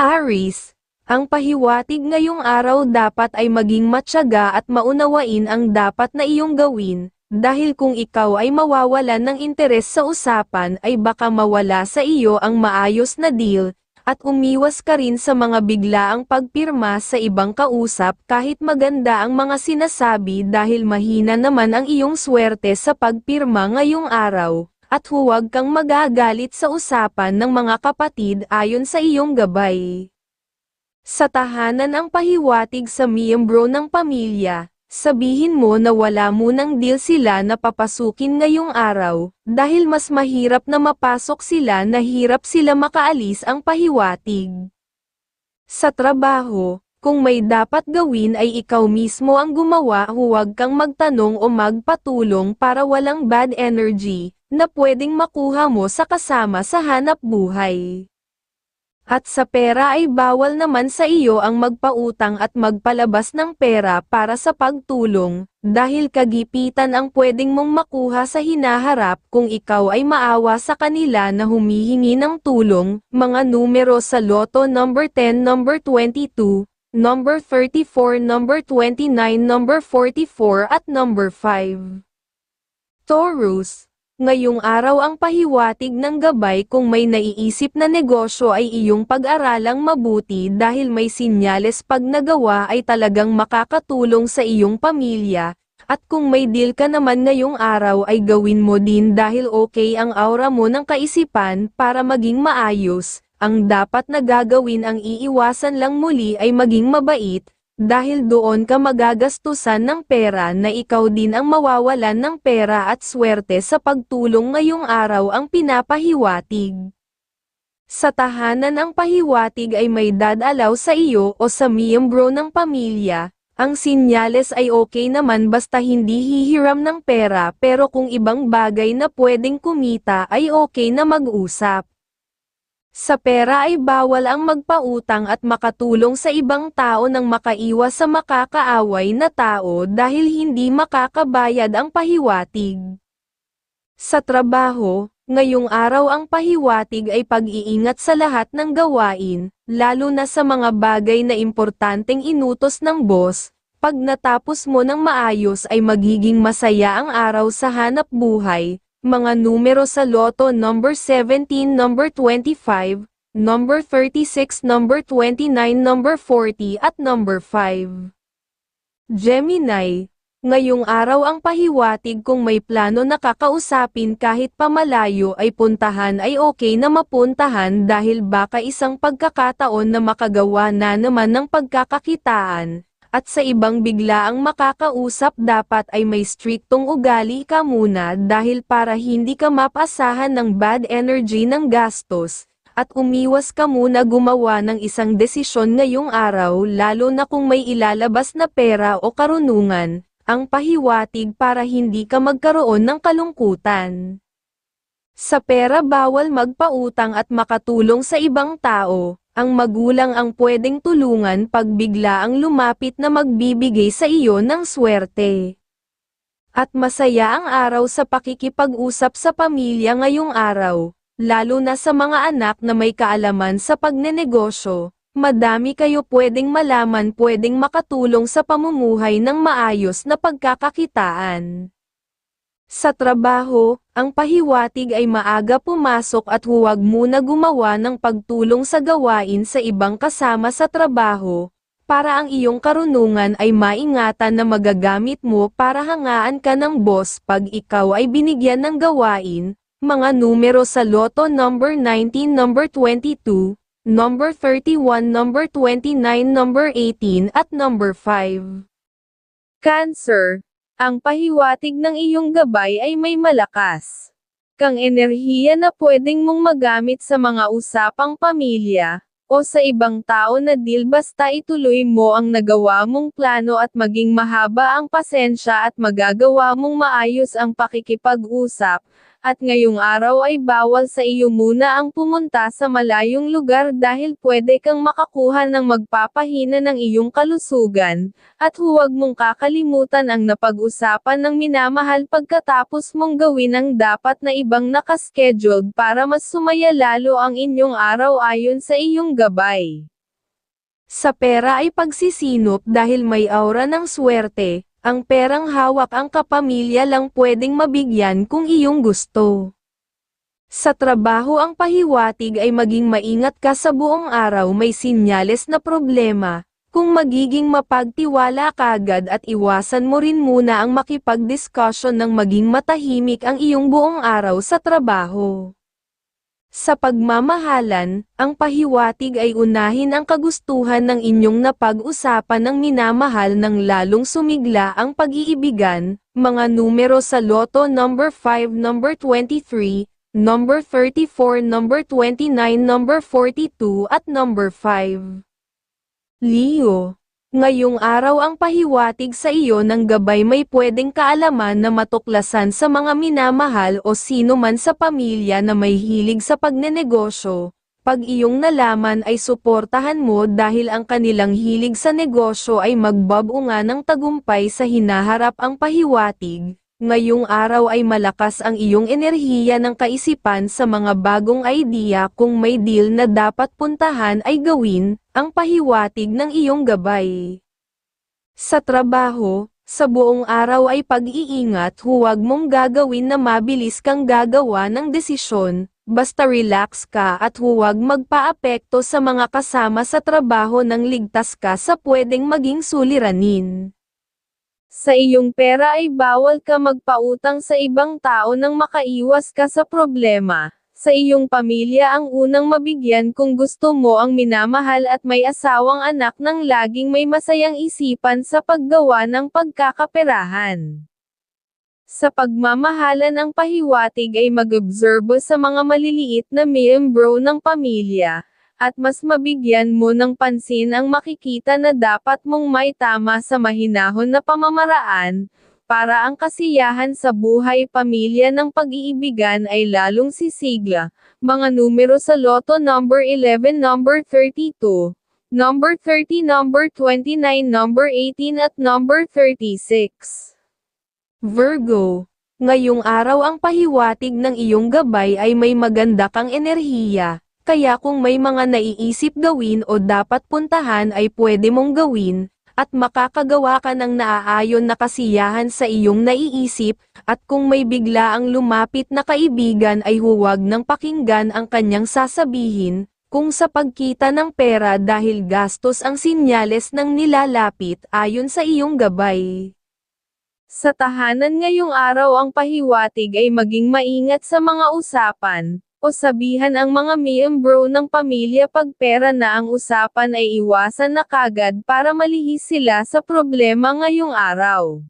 Aris, ang pahiwatig ngayong araw dapat ay maging matyaga at maunawain ang dapat na iyong gawin, dahil kung ikaw ay mawawalan ng interes sa usapan ay baka mawala sa iyo ang maayos na deal, at umiwas ka rin sa mga biglaang pagpirma sa ibang kausap kahit maganda ang mga sinasabi dahil mahina naman ang iyong swerte sa pagpirma ngayong araw, at huwag kang magagalit sa usapan ng mga kapatid ayon sa iyong gabay. Sa tahanan ang pahiwatig sa miyembro ng pamilya, sabihin mo na wala munang deal sila na papasukin ngayong araw, dahil mas mahirap na mapasok sila na hirap sila makaalis ang pahiwatig. Sa trabaho, kung may dapat gawin ay ikaw mismo ang gumawa huwag kang magtanong o magpatulong para walang bad energy, na pwedeng makuha mo sa kasama sa hanap buhay. At sa pera ay bawal naman sa iyo ang magpautang at magpalabas ng pera para sa pagtulong, dahil kagipitan ang pwedeng mong makuha sa hinaharap kung ikaw ay maawa sa kanila na humihingi ng tulong, mga numero sa loto number 10 number 22, number 34 number 29 number 44 at number 5. Taurus, Ngayong araw ang pahiwatig ng gabay kung may naiisip na negosyo ay iyong pag-aralang mabuti dahil may sinyales pag nagawa ay talagang makakatulong sa iyong pamilya, at kung may deal ka naman ngayong araw ay gawin mo din dahil okay ang aura mo ng kaisipan para maging maayos, ang dapat na gagawin ang iiwasan lang muli ay maging mabait, dahil doon ka magagastusan ng pera na ikaw din ang mawawalan ng pera at swerte sa pagtulong ngayong araw ang pinapahiwatig. Sa tahanan ang pahiwatig ay may dadalaw sa iyo o sa miyembro ng pamilya, ang sinyales ay okay naman basta hindi hihiram ng pera pero kung ibang bagay na pwedeng kumita ay okay na mag-usap. Sa pera ay bawal ang magpautang at makatulong sa ibang tao nang makaiwas sa makakaaway na tao dahil hindi makakabayad ang pahiwatig. Sa trabaho, ngayong araw ang pahiwatig ay pag-iingat sa lahat ng gawain, lalo na sa mga bagay na importanteng inutos ng boss, pag natapos mo ng maayos ay magiging masaya ang araw sa hanap buhay, mga numero sa loto number 17 number 25, number 36 number 29 number 40 at number 5. Gemini, ngayong araw ang pahiwatig kung may plano na kakausapin kahit pamalayo ay puntahan ay okay na mapuntahan dahil baka isang pagkakataon na makagawa na naman ng pagkakakitaan, at sa ibang bigla ang makakausap dapat ay may striktong ugali ka muna dahil para hindi ka mapasahan ng bad energy ng gastos, at umiwas ka muna gumawa ng isang desisyon ngayong araw lalo na kung may ilalabas na pera o karunungan, ang pahiwatig para hindi ka magkaroon ng kalungkutan. Sa pera bawal magpautang at makatulong sa ibang tao, ang magulang ang pwedeng tulungan pag bigla ang lumapit na magbibigay sa iyo ng swerte. At masaya ang araw sa pakikipag-usap sa pamilya ngayong araw, lalo na sa mga anak na may kaalaman sa pagnenegosyo, madami kayo pwedeng malaman pwedeng makatulong sa pamumuhay ng maayos na pagkakakitaan. Sa trabaho, ang pahiwatig ay maaga pumasok at huwag muna gumawa ng pagtulong sa gawain sa ibang kasama sa trabaho, para ang iyong karunungan ay maingatan na magagamit mo para hangaan ka ng boss pag ikaw ay binigyan ng gawain, mga numero sa loto number 19 number 22, number 31 number 29 number 18 at number 5. Cancer ang pahiwatig ng iyong gabay ay may malakas. Kang enerhiya na pwedeng mong magamit sa mga usapang pamilya, o sa ibang tao na deal basta ituloy mo ang nagawa mong plano at maging mahaba ang pasensya at magagawa mong maayos ang pakikipag-usap, at ngayong araw ay bawal sa iyo muna ang pumunta sa malayong lugar dahil pwede kang makakuha ng magpapahina ng iyong kalusugan, at huwag mong kakalimutan ang napag-usapan ng minamahal pagkatapos mong gawin ang dapat na ibang nakascheduled para mas sumaya lalo ang inyong araw ayon sa iyong gabay. Sa pera ay pagsisinop dahil may aura ng swerte, ang perang hawak ang kapamilya lang pwedeng mabigyan kung iyong gusto. Sa trabaho ang pahiwatig ay maging maingat ka sa buong araw may sinyales na problema, kung magiging mapagtiwala kagad at iwasan mo rin muna ang makipag-discussion ng maging matahimik ang iyong buong araw sa trabaho. Sa pagmamahalan, ang pahiwatig ay unahin ang kagustuhan ng inyong napag-usapan ng minamahal ng lalong sumigla ang pag-iibigan, mga numero sa loto number 5 number 23, number 34 number 29 number 42 at number 5. Leo Ngayong araw ang pahiwatig sa iyo ng gabay may pwedeng kaalaman na matuklasan sa mga minamahal o sino man sa pamilya na may hilig sa pagnenegosyo. Pag iyong nalaman ay suportahan mo dahil ang kanilang hilig sa negosyo ay magbabunga ng tagumpay sa hinaharap ang pahiwatig. Ngayong araw ay malakas ang iyong enerhiya ng kaisipan sa mga bagong idea kung may deal na dapat puntahan ay gawin, ang pahiwatig ng iyong gabay. Sa trabaho, sa buong araw ay pag-iingat huwag mong gagawin na mabilis kang gagawa ng desisyon, basta relax ka at huwag magpaapekto sa mga kasama sa trabaho nang ligtas ka sa pwedeng maging suliranin. Sa iyong pera ay bawal ka magpautang sa ibang tao nang makaiwas ka sa problema. Sa iyong pamilya ang unang mabigyan kung gusto mo ang minamahal at may asawang anak nang laging may masayang isipan sa paggawa ng pagkakaperahan. Sa pagmamahalan ang pahiwatig ay mag-obserbo sa mga maliliit na miyembro ng pamilya, at mas mabigyan mo ng pansin ang makikita na dapat mong may tama sa mahinahon na pamamaraan, para ang kasiyahan sa buhay pamilya ng pag-iibigan ay lalong sisigla. Mga numero sa loto number 11 number 32, number 30 number 29 number 18 at number 36. Virgo Ngayong araw ang pahiwatig ng iyong gabay ay may maganda kang enerhiya, kaya kung may mga naiisip gawin o dapat puntahan ay pwede mong gawin, at makakagawa ka ng naaayon na kasiyahan sa iyong naiisip, at kung may bigla ang lumapit na kaibigan ay huwag nang pakinggan ang kanyang sasabihin, kung sa pagkita ng pera dahil gastos ang sinyales ng nilalapit ayon sa iyong gabay. Sa tahanan ngayong araw ang pahiwatig ay maging maingat sa mga usapan, o sabihan ang mga miyembro ng pamilya pag pera na ang usapan ay iwasan na kagad para malihis sila sa problema ngayong araw.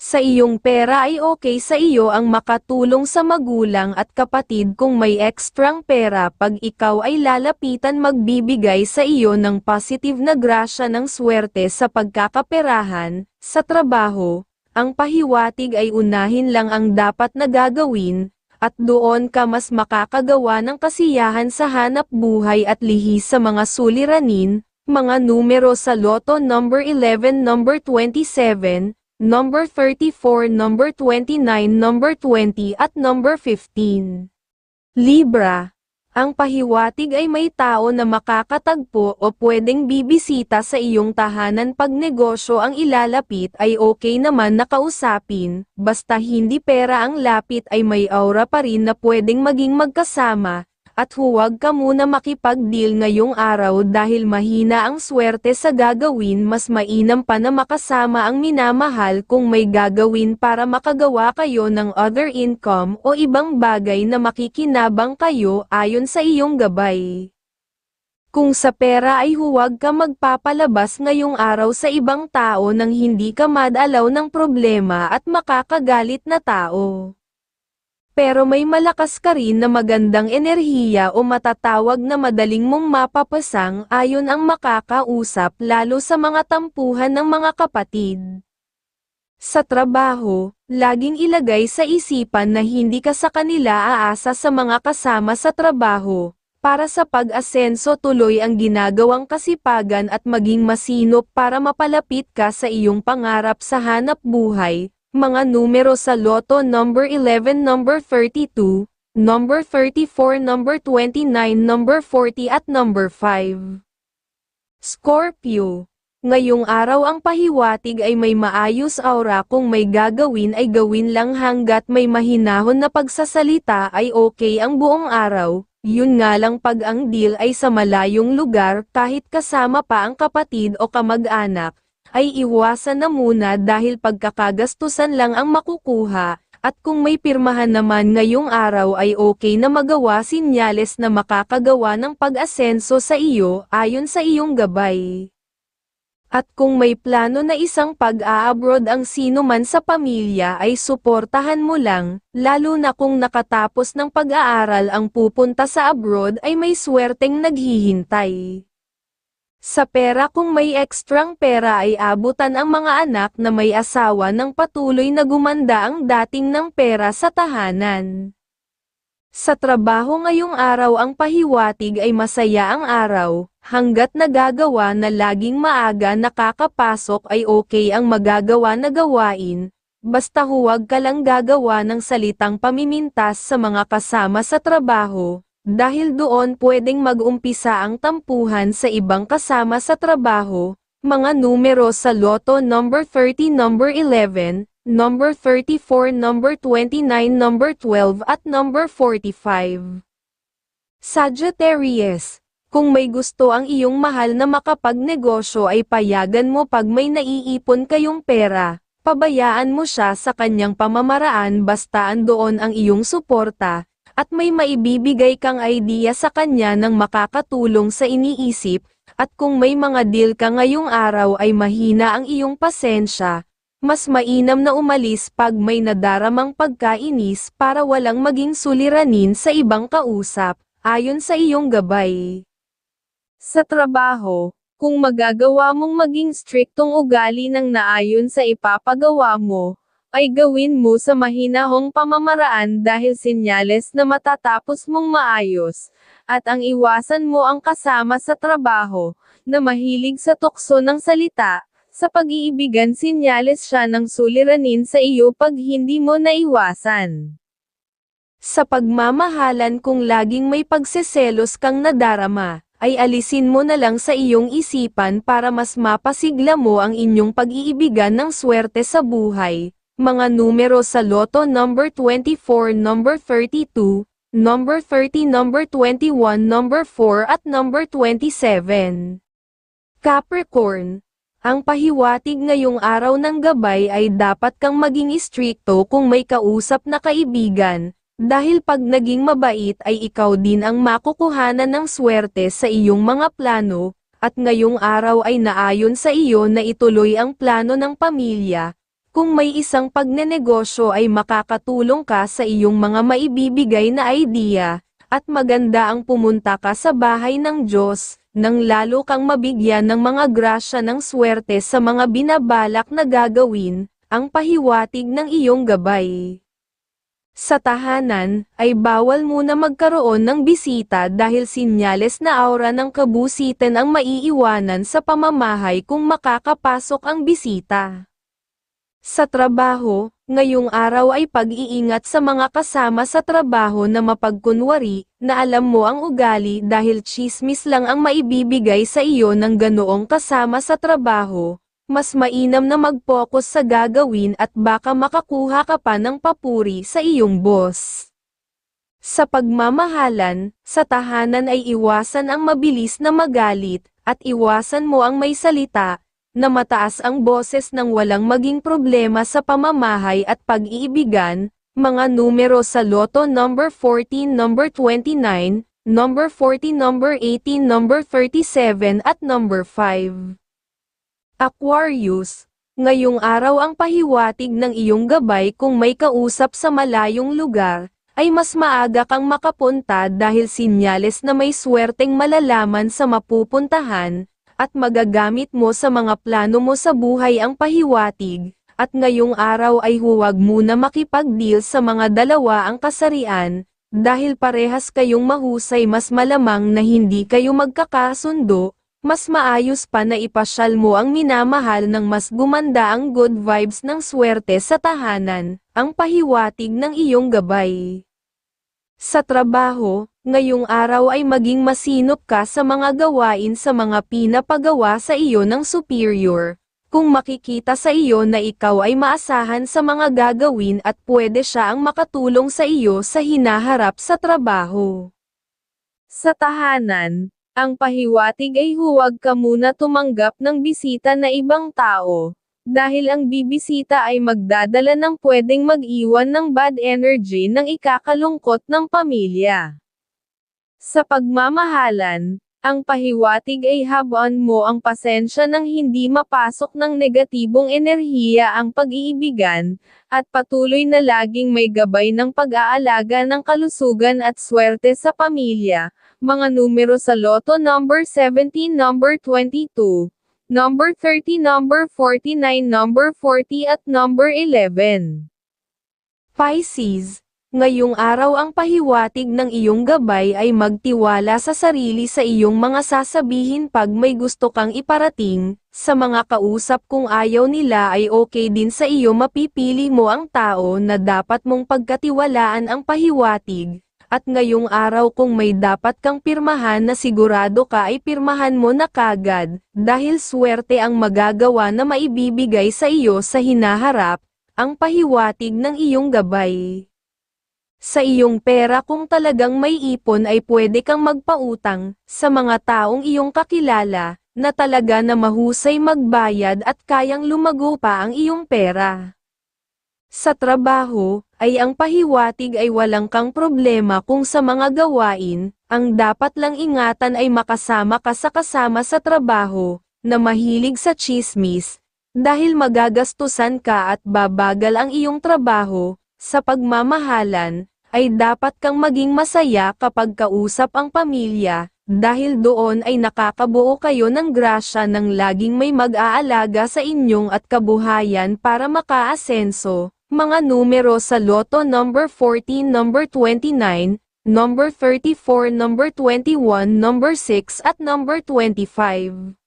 Sa iyong pera ay okay sa iyo ang makatulong sa magulang at kapatid kung may ekstrang pera pag ikaw ay lalapitan magbibigay sa iyo ng positive na grasya ng swerte sa pagkakaperahan, sa trabaho, ang pahiwatig ay unahin lang ang dapat na gagawin, at doon ka mas makakagawa ng kasiyahan sa hanap buhay at lihis sa mga suliranin, mga numero sa loto number 11 number 27, number 34 number 29 number 20 at number 15. Libra ang pahiwatig ay may tao na makakatagpo o pwedeng bibisita sa iyong tahanan. Pag negosyo ang ilalapit ay okay naman na kausapin, basta hindi pera ang lapit ay may aura pa rin na pwedeng maging magkasama, at huwag ka muna makipag-deal ngayong araw dahil mahina ang swerte sa gagawin mas mainam pa na makasama ang minamahal kung may gagawin para makagawa kayo ng other income o ibang bagay na makikinabang kayo ayon sa iyong gabay. Kung sa pera ay huwag ka magpapalabas ngayong araw sa ibang tao nang hindi ka madalaw ng problema at makakagalit na tao pero may malakas ka rin na magandang enerhiya o matatawag na madaling mong mapapasang ayon ang makakausap lalo sa mga tampuhan ng mga kapatid. Sa trabaho, laging ilagay sa isipan na hindi ka sa kanila aasa sa mga kasama sa trabaho. Para sa pag-asenso tuloy ang ginagawang kasipagan at maging masinop para mapalapit ka sa iyong pangarap sa hanap buhay. Mga numero sa loto number 11, number 32, number 34, number 29, number 40 at number 5. Scorpio Ngayong araw ang pahiwatig ay may maayos aura. Kung may gagawin ay gawin lang hanggat may mahinahon na pagsasalita ay okay ang buong araw, yun nga lang pag ang deal ay sa malayong lugar kahit kasama pa ang kapatid o kamag-anak, ay iwasan na muna dahil pagkakagastusan lang ang makukuha, at kung may pirmahan naman ngayong araw ay okay na magawa sinyales na makakagawa ng pag-asenso sa iyo ayon sa iyong gabay. At kung may plano na isang pag-a-abroad ang sino man sa pamilya ay suportahan mo lang, lalo na kung nakatapos ng pag-aaral ang pupunta sa abroad ay may swerteng naghihintay. Sa pera kung may ekstrang pera ay abutan ang mga anak na may asawa ng patuloy na gumanda ang dating ng pera sa tahanan. Sa trabaho ngayong araw ang pahiwatig ay masaya ang araw, hanggat nagagawa na laging maaga nakakapasok ay okay ang magagawa na gawain, basta huwag ka lang gagawa ng salitang pamimintas sa mga kasama sa trabaho, dahil doon pwedeng mag-umpisa ang tampuhan sa ibang kasama sa trabaho, mga numero sa loto number 30 number 11, number 34, number 29, number 12 at number 45. Sagittarius, kung may gusto ang iyong mahal na makapagnegosyo ay payagan mo pag may naiipon kayong pera, pabayaan mo siya sa kanyang pamamaraan basta andoon ang iyong suporta, at may maibibigay kang idea sa kanya ng makakatulong sa iniisip, at kung may mga deal ka ngayong araw ay mahina ang iyong pasensya, mas mainam na umalis pag may nadaramang pagkainis para walang maging suliranin sa ibang kausap, ayon sa iyong gabay. Sa trabaho, kung magagawa mong maging striktong ugali ng naayon sa ipapagawa mo, ay gawin mo sa mahinahong pamamaraan dahil sinyales na matatapos mong maayos, at ang iwasan mo ang kasama sa trabaho, na mahilig sa tukso ng salita, sa pag-iibigan sinyales siya ng suliranin sa iyo pag hindi mo naiwasan. Sa pagmamahalan kung laging may pagseselos kang nadarama, ay alisin mo na lang sa iyong isipan para mas mapasigla mo ang inyong pag-iibigan ng swerte sa buhay. Mga numero sa loto number 24, number 32, number 30, number 21, number 4 at number 27. Capricorn, ang pahiwatig ngayong araw ng gabay ay dapat kang maging istrikto kung may kausap na kaibigan, dahil pag naging mabait ay ikaw din ang makukuhanan ng swerte sa iyong mga plano, at ngayong araw ay naayon sa iyo na ituloy ang plano ng pamilya. Kung may isang pagnenegosyo ay makakatulong ka sa iyong mga maibibigay na idea, at maganda ang pumunta ka sa bahay ng Diyos, nang lalo kang mabigyan ng mga grasya ng swerte sa mga binabalak na gagawin, ang pahiwatig ng iyong gabay. Sa tahanan, ay bawal muna magkaroon ng bisita dahil sinyales na aura ng kabusitan ang maiiwanan sa pamamahay kung makakapasok ang bisita. Sa trabaho, ngayong araw ay pag-iingat sa mga kasama sa trabaho na mapagkunwari, na alam mo ang ugali dahil chismis lang ang maibibigay sa iyo ng ganoong kasama sa trabaho, mas mainam na mag-focus sa gagawin at baka makakuha ka pa ng papuri sa iyong boss. Sa pagmamahalan, sa tahanan ay iwasan ang mabilis na magalit, at iwasan mo ang may salita, na mataas ang boses ng walang maging problema sa pamamahay at pag-iibigan, mga numero sa loto number 14, number 29, number 40, number 18, number 37 at number 5. Aquarius, ngayong araw ang pahiwatig ng iyong gabay kung may kausap sa malayong lugar, ay mas maaga kang makapunta dahil sinyales na may swerteng malalaman sa mapupuntahan, at magagamit mo sa mga plano mo sa buhay ang pahiwatig, at ngayong araw ay huwag muna makipag-deal sa mga dalawa ang kasarian, dahil parehas kayong mahusay mas malamang na hindi kayo magkakasundo, mas maayos pa na ipasyal mo ang minamahal ng mas gumanda ang good vibes ng swerte sa tahanan, ang pahiwatig ng iyong gabay. Sa trabaho, ngayong araw ay maging masinop ka sa mga gawain sa mga pinapagawa sa iyo ng superior. Kung makikita sa iyo na ikaw ay maasahan sa mga gagawin at pwede siya ang makatulong sa iyo sa hinaharap sa trabaho. Sa tahanan, ang pahiwatig ay huwag ka muna tumanggap ng bisita na ibang tao, dahil ang bibisita ay magdadala ng pwedeng mag-iwan ng bad energy ng ikakalungkot ng pamilya. Sa pagmamahalan, ang pahiwatig ay habaan mo ang pasensya ng hindi mapasok ng negatibong enerhiya ang pag-iibigan, at patuloy na laging may gabay ng pag-aalaga ng kalusugan at swerte sa pamilya, mga numero sa loto number 17 number 22, number 30 number 49 number 40 at number 11. Pisces, ngayong araw ang pahiwatig ng iyong gabay ay magtiwala sa sarili sa iyong mga sasabihin pag may gusto kang iparating, sa mga kausap kung ayaw nila ay okay din sa iyo mapipili mo ang tao na dapat mong pagkatiwalaan ang pahiwatig, at ngayong araw kung may dapat kang pirmahan na sigurado ka ay pirmahan mo na kagad, dahil swerte ang magagawa na maibibigay sa iyo sa hinaharap, ang pahiwatig ng iyong gabay. Sa iyong pera kung talagang may ipon ay pwede kang magpautang, sa mga taong iyong kakilala, na talaga na mahusay magbayad at kayang lumago pa ang iyong pera. Sa trabaho, ay ang pahiwatig ay walang kang problema kung sa mga gawain, ang dapat lang ingatan ay makasama ka sa kasama sa trabaho, na mahilig sa chismis, dahil magagastusan ka at babagal ang iyong trabaho, sa pagmamahalan, ay dapat kang maging masaya kapag kausap ang pamilya, dahil doon ay nakakabuo kayo ng grasya ng laging may mag-aalaga sa inyong at kabuhayan para makaasenso, mga numero sa loto number 14 number 29, number 34 number 21 number 6 at number 25.